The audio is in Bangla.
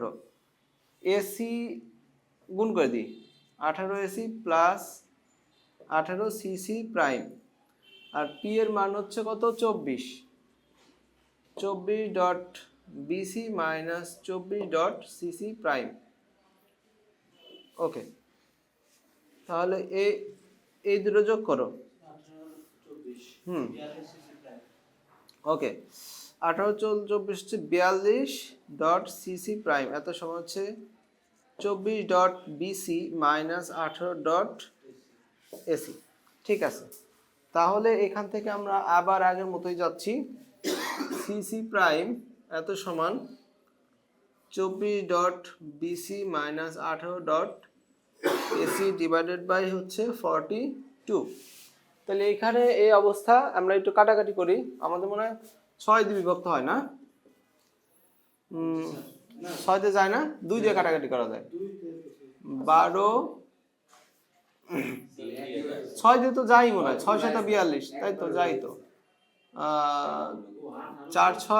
আঠারো। এসি গুণ করে দিই আঠারো এসি প্লাস আঠারো সিসি প্রাইম আর পি এর মান হচ্ছে কত? চব্বিশ। চব্বিশ ডট বিসি মাইনাস চব্বিশ ডট সিসি প্রাইম ওকে তাহলে এই এই দুটো যোগ করো। হুম। ওকে আঠারো চব্বিশ হচ্ছে বিয়াল্লিশ ডট সিসি প্রাইম। এত সময় হচ্ছে চব্বিশ ডট বিসি মাইনাস আঠারো ডট এসি। ঠিক আছে। তাহলে এখান থেকে আমরা আবার আগের মতোই যাচ্ছি। সিসি প্রাইম এত সমান চব্বিশ ডট বিসি মাইনাস আঠারো ডট এসি ডিভাইডেড বাই হচ্ছে ফর্টি টু। তাহলে এখানে এই অবস্থা, আমরা একটু কাটাকাটি করি। আমাদের মনে হয় ছয় দিয়ে বিভক্ত হয় না? ছয় দিয়ে যায় না? দুই দিয়ে কাটাকাটি করা যায়। বারো, ছয় দিয়ে তো যাই মনে হয়। ছয় শত বিয়াল্লিশ, তাই তো, যাই তো। চার, ছয়